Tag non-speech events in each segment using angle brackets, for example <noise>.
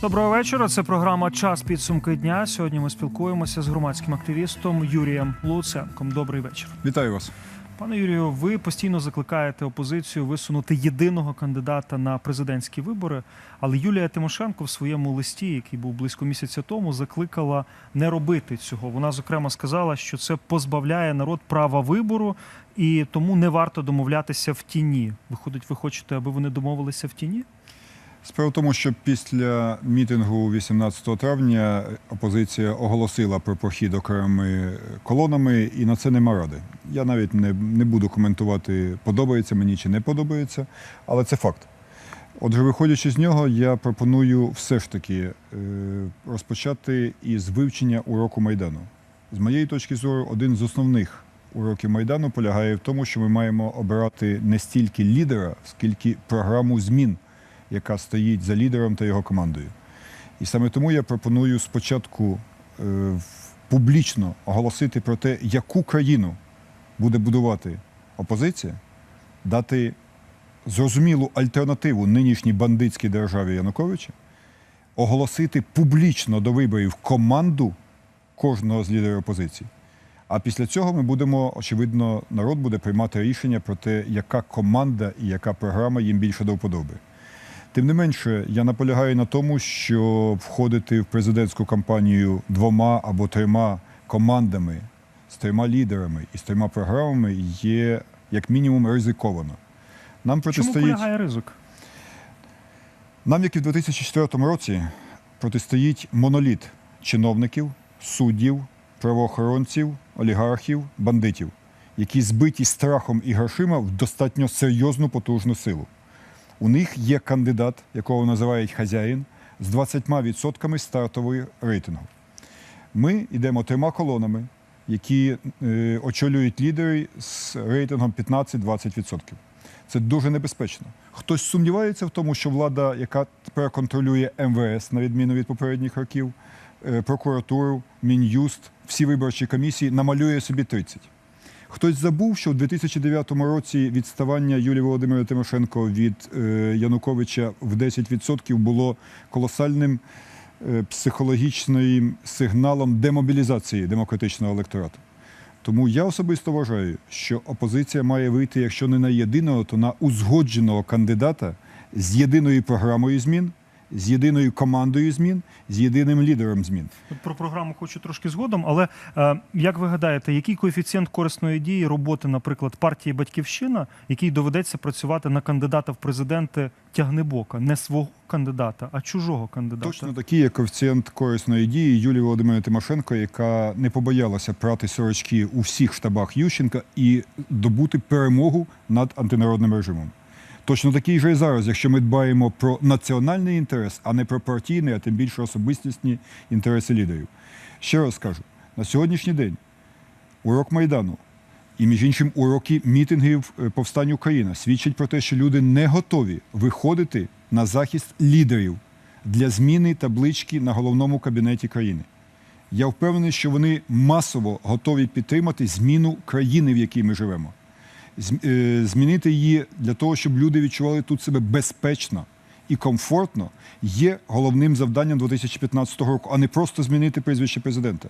Доброго вечора. Це програма Час підсумки дня. Сьогодні ми спілкуємося з громадським активістом Юрієм Луценком. Добрий вечір. Вітаю вас. Пане Юрію, ви постійно закликаєте опозицію висунути єдиного кандидата на президентські вибори. Але Юлія Тимошенко в своєму листі, який був близько місяця тому, закликала не робити цього. Вона зокрема сказала, що це позбавляє народ права вибору, і тому не варто домовлятися в тіні. Виходить, ви хочете, аби вони домовилися в тіні? Справа в тому, що після мітингу 18 травня опозиція оголосила про прохід окремими колонами, і на це нема ради. Я навіть не, не буду коментувати, подобається мені чи не подобається, але це факт. Отже, виходячи з нього, я пропоную все ж таки е, розпочати із вивчення уроку Майдану. З моєї точки зору, один з основних уроків Майдану полягає в тому, що ми маємо обирати не стільки лідера, скільки програму змін, яка стоїть за лідером та його командою. І саме тому я пропоную спочатку е, публічно оголосити про те, яку країну буде будувати опозиція, дати зрозумілу альтернативу нинішній бандитській державі Януковича, оголосити публічно до виборів команду кожного з лідерів опозиції. А після цього ми будемо, очевидно, народ буде приймати рішення про те, яка команда і яка програма їм більше до вподоби. Тим не менше, я наполягаю на тому, що входити в президентську кампанію двома або трьома командами, з трьома лідерами і з трьома програмами є як мінімум ризиковано. Нам Чому протистоїть полягає ризик? нам, як і в 2004 році, протистоїть моноліт чиновників, суддів, правоохоронців, олігархів, бандитів, які збиті страхом і грошима в достатньо серйозну потужну силу. У них є кандидат, якого називають хазяїн, з 20% стартової рейтингу. Ми йдемо трьома колонами, які е, очолюють лідери з рейтингом 15-20%. Це дуже небезпечно. Хтось сумнівається в тому, що влада, яка тепер контролює МВС, на відміну від попередніх років, е, прокуратуру, Мін'юст, всі виборчі комісії, намалює собі 30. Хтось забув, що в 2009 році відставання Юлії Володимира Тимошенко від е, Януковича в 10% було колосальним е, психологічним сигналом демобілізації демократичного електорату. Тому я особисто вважаю, що опозиція має вийти, якщо не на єдиного, то на узгодженого кандидата з єдиною програмою змін, з єдиною командою змін, з єдиним лідером змін. Про програму хочу трошки згодом, але е, як ви гадаєте, який коефіцієнт корисної дії роботи, наприклад, партії Батьківщина, який доведеться працювати на кандидата в президенти тягнебока, не свого кандидата, а чужого кандидата? Точно такий є коефіцієнт корисної дії Юлії Володимирівни Тимошенко, яка не побоялася прати сорочки у всіх штабах Ющенка і добути перемогу над антинародним режимом. Точно такий же і зараз, якщо ми дбаємо про національний інтерес, а не про партійний, а тим більше особистісні інтереси лідерів. Ще раз кажу, на сьогоднішній день урок Майдану і, між іншим, уроки мітингів е, повстань Україна свідчать про те, що люди не готові виходити на захист лідерів для зміни таблички на головному кабінеті країни. Я впевнений, що вони масово готові підтримати зміну країни, в якій ми живемо. Е, Змінити її для того, щоб люди відчували тут себе безпечно і комфортно, є головним завданням 2015 року, а не просто змінити прізвище президента.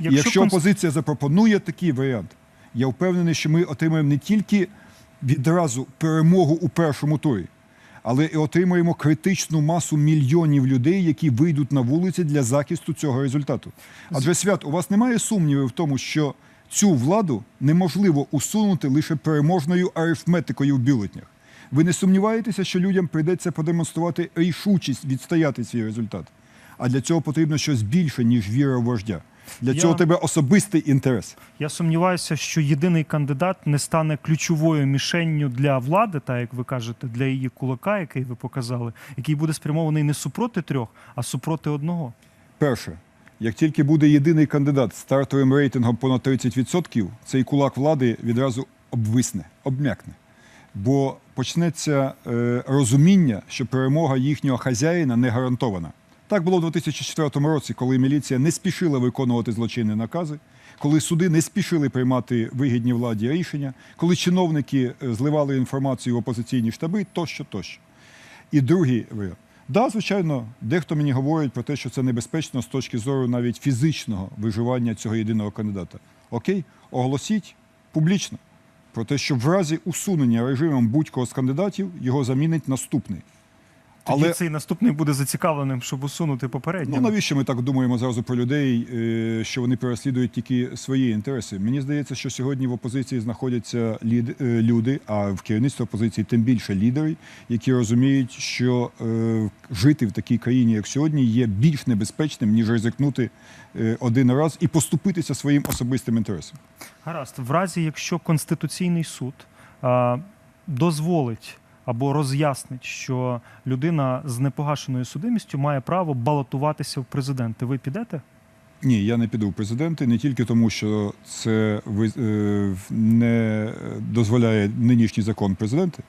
Якщо якщо опозиція запропонує такий варіант, я впевнений, що ми отримаємо не тільки відразу перемогу у першому турі, але і отримаємо критичну масу мільйонів людей, які вийдуть на вулиці для захисту цього результату. Адже свят, у вас немає сумнівів в тому, що цю владу неможливо усунути лише переможною арифметикою в бюлетнях. Ви не сумніваєтеся, що людям прийдеться продемонструвати рішучість відстояти свій результат. А для цього потрібно щось більше, ніж віра в вождя. Для Я- цього тебе особистий інтерес. Я сумніваюся, що єдиний кандидат не стане ключовою мішенню для влади, так як ви кажете, для її кулака, який ви показали, який буде спрямований не супроти трьох, а супроти одного. Перше, як тільки буде єдиний кандидат з стартовим рейтингом понад 30%, цей кулак влади відразу обвисне, обм'якне. Бо почнеться е, розуміння, що перемога їхнього хазяїна не гарантована. Так було в 2004 році, коли міліція не спішила виконувати злочинні накази, коли суди не спішили приймати вигідні владі рішення, коли чиновники е, зливали інформацію в опозиційні штаби тощо, тощо. І другий варіант. Да, звичайно, дехто мені говорить про те, що це небезпечно з точки зору навіть фізичного виживання цього єдиного кандидата. Окей, оголосіть публічно про те, що в разі усунення режимом будь-кого з кандидатів його замінить наступний. Тоді Але цей наступний буде зацікавленим, щоб усунути попереднього. Ну навіщо ми так думаємо зразу про людей, е, що вони переслідують тільки свої інтереси? Мені здається, що сьогодні в опозиції знаходяться е, люди, а в керівництві опозиції тим більше лідери, які розуміють, що е, жити в такій країні, як сьогодні, є більш небезпечним ніж ризикнути один раз і поступитися своїм особистим інтересам. Гаразд, в разі, якщо Конституційний суд дозволить або роз'яснить, що людина з непогашеною судимістю має право балотуватися в президенти, ви підете? Ні, я не піду в президенти не тільки тому, що це е, не дозволяє нинішній закон президента,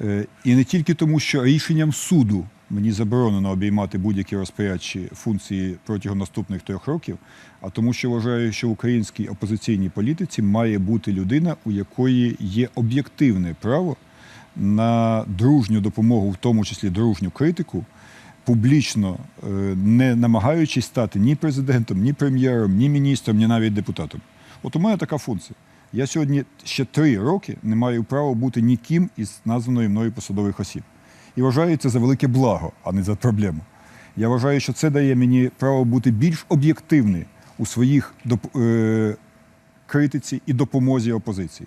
е, і не тільки тому, що рішенням суду мені заборонено обіймати будь-які розпорядчі функції протягом наступних трьох років, а тому, що вважаю, що в українській опозиційній політиці має бути людина, у якої є об'єктивне право на дружню допомогу, в тому числі дружню критику, публічно е, не намагаючись стати ні президентом, ні прем'єром, ні міністром, ні навіть депутатом. От у мене така функція. Я сьогодні ще три роки не маю права бути ніким із названої мною посадових осіб. І вважаю це за велике благо, а не за проблему. Я вважаю, що це дає мені право бути більш об'єктивним у своїх доп- е, критиці і допомозі опозиції.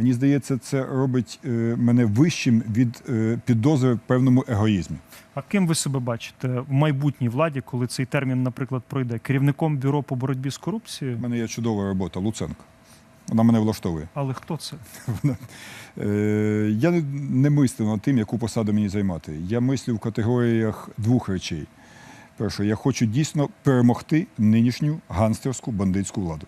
Мені здається, це робить е, мене вищим від е, підозри в певному егоїзмі. А ким ви себе бачите в майбутній владі, коли цей термін, наприклад, пройде? Керівником бюро по боротьбі з корупцією? У мене є чудова робота Луценко. Вона мене влаштовує. Але хто це? <laughs> Е, я не, не мислив над тим, яку посаду мені займати. Я мислю в категоріях двох речей. Перше, я хочу дійсно перемогти нинішню ганстерську бандитську владу.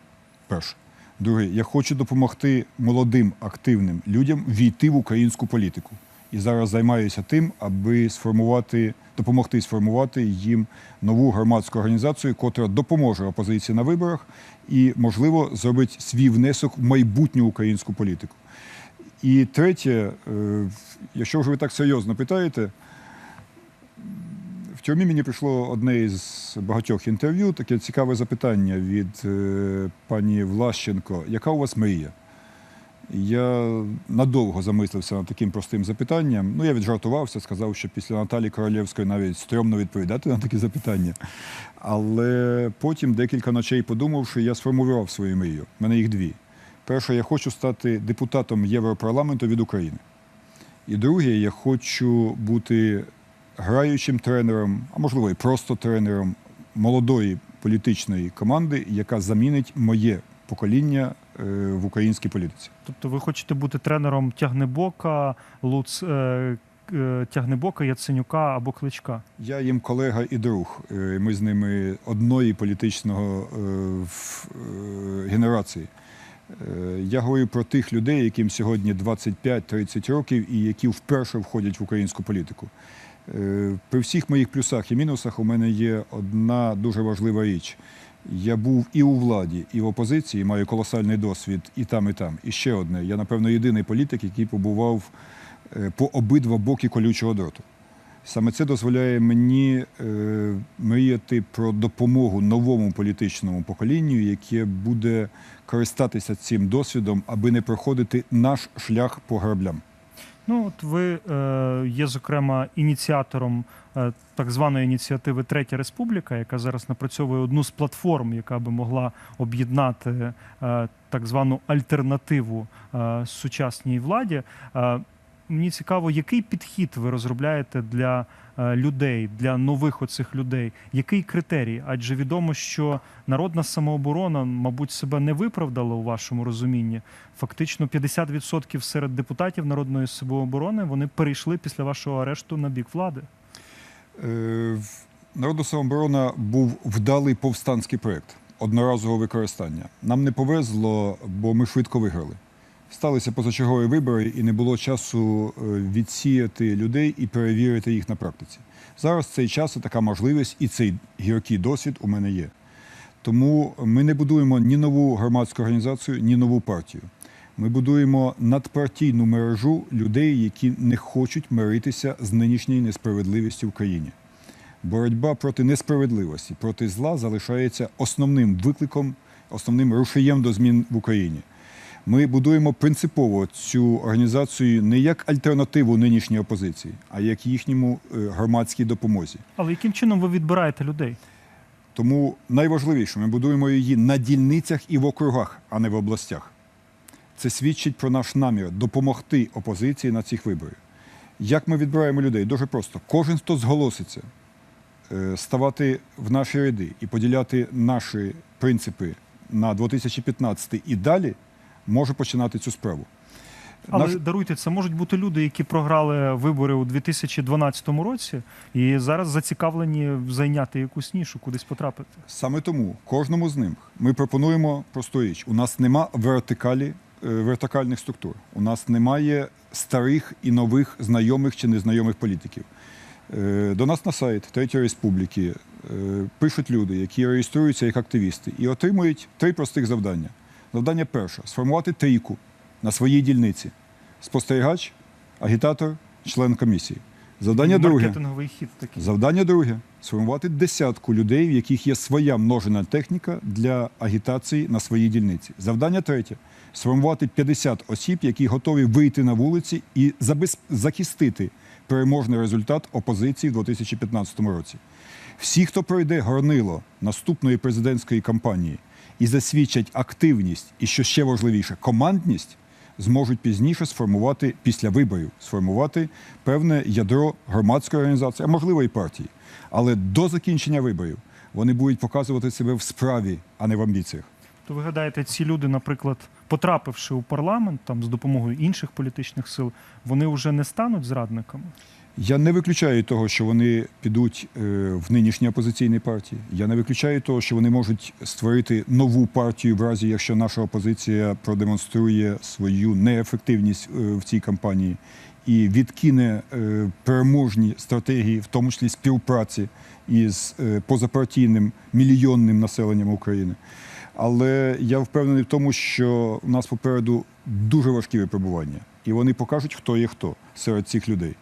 Перше. Друге, я хочу допомогти молодим активним людям війти в українську політику. І зараз займаюся тим, аби сформувати, допомогти сформувати їм нову громадську організацію, котра допоможе опозиції на виборах і, можливо, зробить свій внесок в майбутню українську політику. І третє, е, якщо вже ви так серйозно питаєте, в тюрмі мені прийшло одне із багатьох інтерв'ю, таке цікаве запитання від е, пані Влащенко. Яка у вас мрія? Я надовго замислився над таким простим запитанням. Ну, я віджартувався, сказав, що після Наталі Королєвської навіть стрьомно відповідати на такі запитання. Але потім, декілька ночей подумавши, я сформулював свою мрію. У мене їх дві. Перше, я хочу стати депутатом Європарламенту від України. І друге, я хочу бути граючим тренером, а можливо і просто тренером молодої політичної команди, яка замінить моє покоління е, в українській політиці. Тобто ви хочете бути тренером Тягнебока, Луц, е, е, Тягнебока, Яценюка або Кличка? Я їм колега і друг. Ми з ними одної політичного генерації. Я говорю про тих людей, яким сьогодні 25-30 років і які вперше входять в українську політику. Е, При всіх моїх плюсах і мінусах у мене є одна дуже важлива річ. Я був і у владі, і в опозиції, маю колосальний досвід і там, і там. І ще одне. Я, напевно, єдиний політик, який побував е, по обидва боки колючого дроту. Саме це дозволяє мені е, мріяти про допомогу новому політичному поколінню, яке буде користатися цим досвідом, аби не проходити наш шлях по граблям. Ну, от ви е, є, зокрема, ініціатором е, так званої ініціативи Третя Республіка, яка зараз напрацьовує одну з платформ, яка би могла об'єднати е, так звану альтернативу е, сучасній владі. Е, мені цікаво, який підхід ви розробляєте для людей, для нових оцих людей? Який критерій? Адже відомо, що народна самооборона, мабуть, себе не виправдала у вашому розумінні. Фактично 50% серед депутатів народної самооборони вони перейшли після вашого арешту на бік влади. Е, Народна самооборона був вдалий повстанський проєкт одноразового використання. Нам не повезло, бо ми швидко виграли. Сталися позачергові вибори, і не було часу е, відсіяти людей і перевірити їх на практиці. Зараз цей час і така можливість, і цей гіркий досвід у мене є. Тому ми не будуємо ні нову громадську організацію, ні нову партію. Ми будуємо надпартійну мережу людей, які не хочуть миритися з нинішньою несправедливістю в країні. Боротьба проти несправедливості, проти зла залишається основним викликом, основним рушієм до змін в Україні. Ми будуємо принципово цю організацію не як альтернативу нинішньої опозиції, а як їхньому е, громадській допомозі. Але яким чином ви відбираєте людей? Тому найважливіше, ми будуємо її на дільницях і в округах, а не в областях. Це свідчить про наш намір допомогти опозиції на цих виборах. Як ми відбираємо людей? Дуже просто. Кожен, хто зголоситься е, ставати в наші ряди і поділяти наші принципи на 2015 і далі, може починати цю справу. Але Наш- даруйте, це можуть бути люди, які програли вибори у 2012 році і зараз зацікавлені зайняти якусь нішу, кудись потрапити. Саме тому кожному з них ми пропонуємо просту річ. У нас нема вертикалі, е, вертикальних структур. У нас немає старих і нових знайомих чи незнайомих політиків. Е, До нас на сайт Третьої Республіки е, пишуть люди, які реєструються як активісти, і отримують три простих завдання. Завдання перше сформувати трійку на своїй дільниці. Спостерігач, агітатор, член комісії. Завдання друге. Хід такий. Завдання друге сформувати десятку людей, в яких є своя множена техніка для агітації на своїй дільниці. Завдання третє сформувати 50 осіб, які готові вийти на вулиці і забез... захистити переможний результат опозиції в 2015 році. Всі, хто пройде горнило наступної президентської кампанії і засвідчать активність і, що ще важливіше, командність, зможуть пізніше сформувати після виборів, сформувати певне ядро громадської організації, а можливо і партії. Але до закінчення виборів вони будуть показувати себе в справі, а не в амбіціях. То ви гадаєте, ці люди, наприклад, потрапивши у парламент там з допомогою інших політичних сил, вони вже не стануть зрадниками? Я не виключаю того, що вони підуть е, в нинішній опозиційній партії. Я не виключаю того, що вони можуть створити нову партію в разі, якщо наша опозиція продемонструє свою неефективність е, в цій кампанії і відкине е, переможні стратегії, в тому числі співпраці із позапартійним мільйонним населенням України. Але я впевнений в тому, що у нас попереду дуже важкі випробування, і вони покажуть, хто є хто серед цих людей.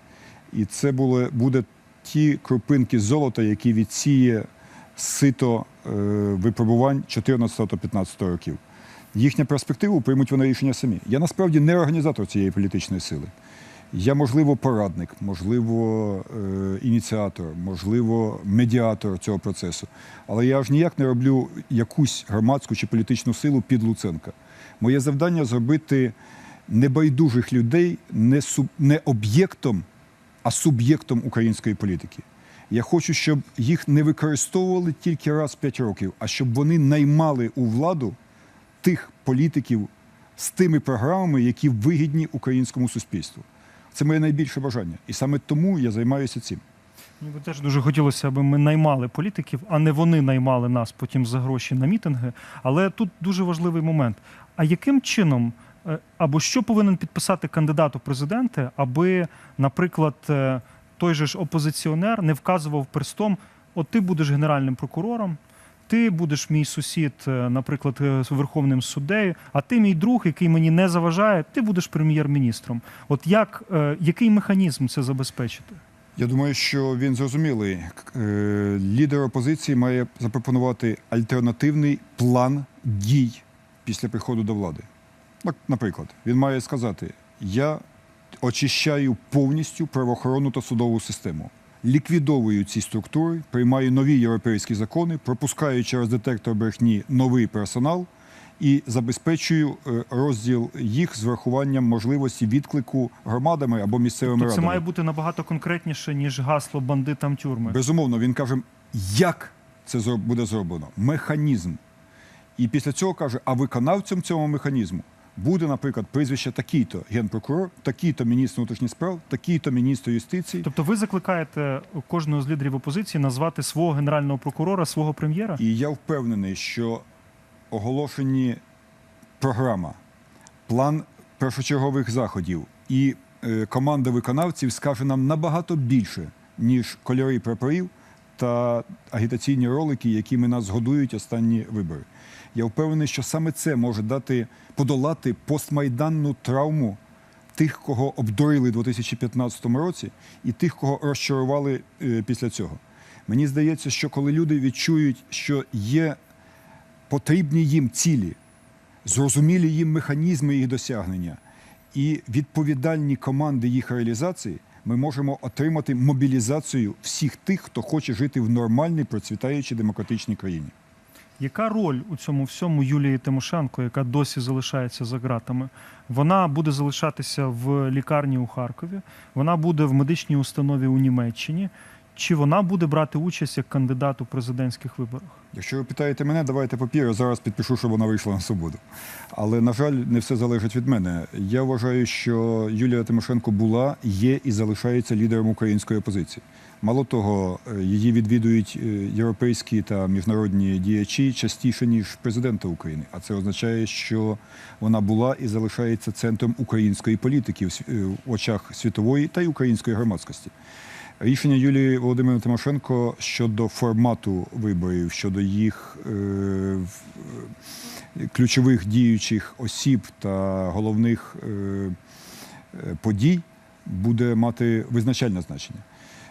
І це були, буде ті крупинки золота, які відсіє сито е, випробувань 14-15 років. Їхня перспективу приймуть вони рішення самі. Я насправді не організатор цієї політичної сили. Я, можливо, порадник, можливо, е, ініціатор, можливо, медіатор цього процесу. Але я ж ніяк не роблю якусь громадську чи політичну силу під Луценка. Моє завдання зробити небайдужих людей не, суб, не об'єктом, а суб'єктом української політики. Я хочу, щоб їх не використовували тільки раз 5 років, а щоб вони наймали у владу тих політиків з тими програмами, які вигідні українському суспільству. Це моє найбільше бажання. І саме тому я займаюся цим. Мені би теж дуже хотілося, аби ми наймали політиків, а не вони наймали нас потім за гроші на мітинги. Але тут дуже важливий момент. А яким чином або що повинен підписати кандидат у президенти, аби, наприклад, е, той же ж опозиціонер не вказував перстом: от ти будеш генеральним прокурором, ти будеш мій сусід, е, наприклад, е, верховним суддею, а ти мій друг, який мені не заважає, ти будеш прем'єр-міністром. От як е, який механізм це забезпечити? Я думаю, що він зрозумілий. Е, Лідер опозиції має запропонувати альтернативний план дій після приходу до влади. Наприклад, він має сказати: я очищаю повністю правоохоронну та судову систему, ліквідовую ці структури, приймаю нові європейські закони, пропускаю через детектор брехні новий персонал і забезпечую е, розділ їх з врахуванням можливості відклику громадами або місцевими Тобто це радами. має бути набагато конкретніше, ніж гасло бандитам тюрми. Безумовно, він каже, як це буде зроблено, механізм. І після цього каже, а виконавцем цього механізму буде, наприклад, прізвище такий-то генпрокурор, такий-то міністр внутрішніх справ, такий-то міністр юстиції. Тобто ви закликаєте кожного з лідерів опозиції назвати свого генерального прокурора, свого прем'єра? І я впевнений, що оголошені програма, план першочергових заходів і е, команда виконавців скаже нам набагато більше, ніж кольори прапорів, та агітаційні ролики, якими нас годують останні вибори. Я впевнений, що саме це може дати подолати постмайданну травму тих, кого обдурили у 2015 році, і тих, кого розчарували е, після цього. Мені здається, що коли люди відчують, що є потрібні їм цілі, зрозумілі їм механізми їх досягнення і відповідальні команди їх реалізації, ми можемо отримати мобілізацію всіх тих, хто хоче жити в нормальній, процвітаючій демократичній країні. Яка роль у цьому всьому Юлії Тимошенко, яка досі залишається за ґратами? Вона буде залишатися в лікарні у Харкові, вона буде в медичній установі у Німеччині. Чи вона буде брати участь як кандидат у президентських виборах? Якщо ви питаєте мене, давайте папір, я зараз підпишу, щоб вона вийшла на свободу. Але, на жаль, не все залежить від мене. Я вважаю, що Юлія Тимошенко була, є і залишається лідером української опозиції. Мало того, е, її відвідують е, європейські та міжнародні діячі частіше, ніж президента України. А це означає, що вона була і залишається центром української політики е, в очах світової та й української громадськості. Рішення Юлії Володимирівни Тимошенко щодо формату виборів, щодо їх е, е, ключових діючих осіб та головних е, е, подій буде мати визначальне значення.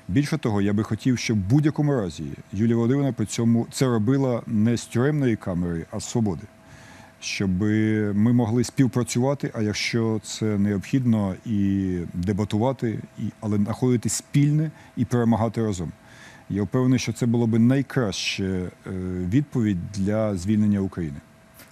Більше того, я би хотів, щоб в будь-якому разі Юлія Володимирівна при цьому це робила не з тюремної камери, а з свободи. Щоб ми могли співпрацювати, а якщо це необхідно, і дебатувати, і, але знаходити спільне і перемагати разом. Я впевнений, що це було би найкраща е, відповідь для звільнення України.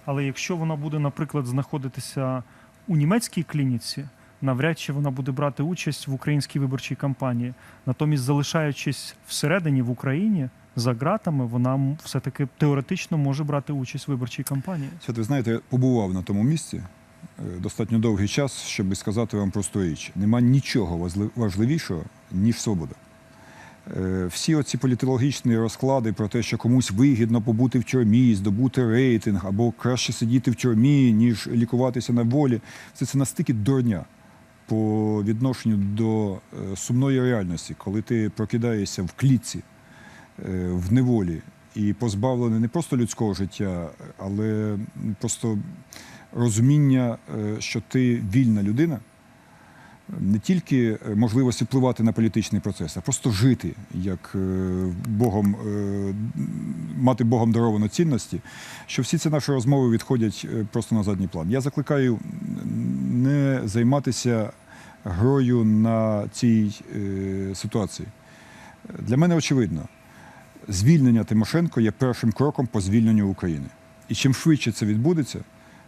Але якщо вона буде, наприклад, знаходитися у німецькій клініці, навряд чи вона буде брати участь в українській виборчій кампанії. Натомість, залишаючись всередині в Україні за ґратами, вона все-таки теоретично може брати участь в виборчій кампанії. Це ви знаєте, я побував на тому місці е, достатньо довгий час, щоб сказати вам просту річ. Нема нічого важли- важливішого, ніж свобода. Е, Всі оці політологічні розклади про те, що комусь вигідно побути в тюрмі, здобути рейтинг, або краще сидіти в тюрмі, ніж лікуватися на волі, це, це настільки дурня по відношенню до е, сумної реальності, коли ти прокидаєшся в клітці, в неволі і позбавлений не просто людського життя, але просто розуміння, е, що ти вільна людина, не тільки е, можливості впливати на політичний процес, а просто жити, як е, Богом, е, мати Богом даровані цінності, що всі ці наші розмови відходять е, просто на задній план. Я закликаю не займатися грою на цій е, ситуації. Для мене очевидно, звільнення Тимошенко є першим кроком по звільненню України. І чим швидше це відбудеться,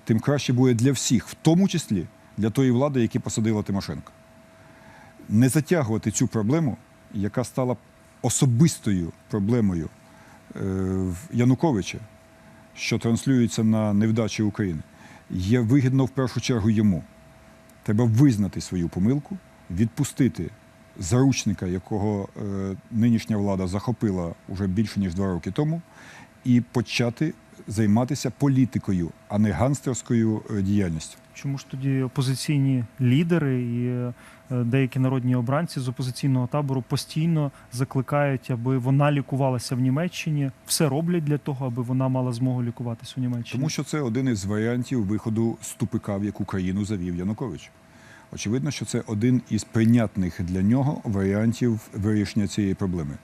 тим краще буде для всіх, в тому числі для тої влади, яка посадила Тимошенко. Не затягувати цю проблему, яка стала особистою проблемою е, Януковича, що транслюється на невдачі України, є вигідно в першу чергу йому. Треба визнати свою помилку, відпустити заручника, якого е, нинішня влада захопила уже більше ніж два роки тому, і почати займатися політикою, а не ганстерською е, діяльністю. Чому ж тоді опозиційні лідери і е, деякі народні обранці з опозиційного табору постійно закликають, аби вона лікувалася в Німеччині, все роблять для того, аби вона мала змогу лікуватися у Німеччині? Тому що це один із варіантів виходу з тупика, в яку країну завів Янукович. Очевидно, що це один із прийнятних для нього варіантів вирішення цієї проблеми.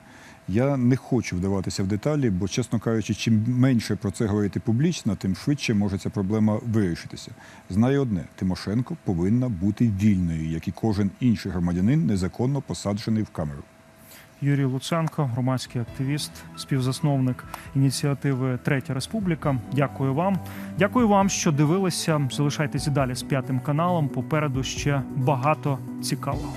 Я не хочу вдаватися в деталі, бо, чесно кажучи, чим менше про це говорити публічно, тим швидше може ця проблема вирішитися. Знаю одне: Тимошенко повинна бути вільною, як і кожен інший громадянин, незаконно посаджений в камеру. Юрій Луценко, громадський активіст, співзасновник ініціативи Третя Республіка. Дякую вам. Дякую вам, що дивилися. Залишайтеся далі з п'ятим каналом. Попереду ще багато цікавого.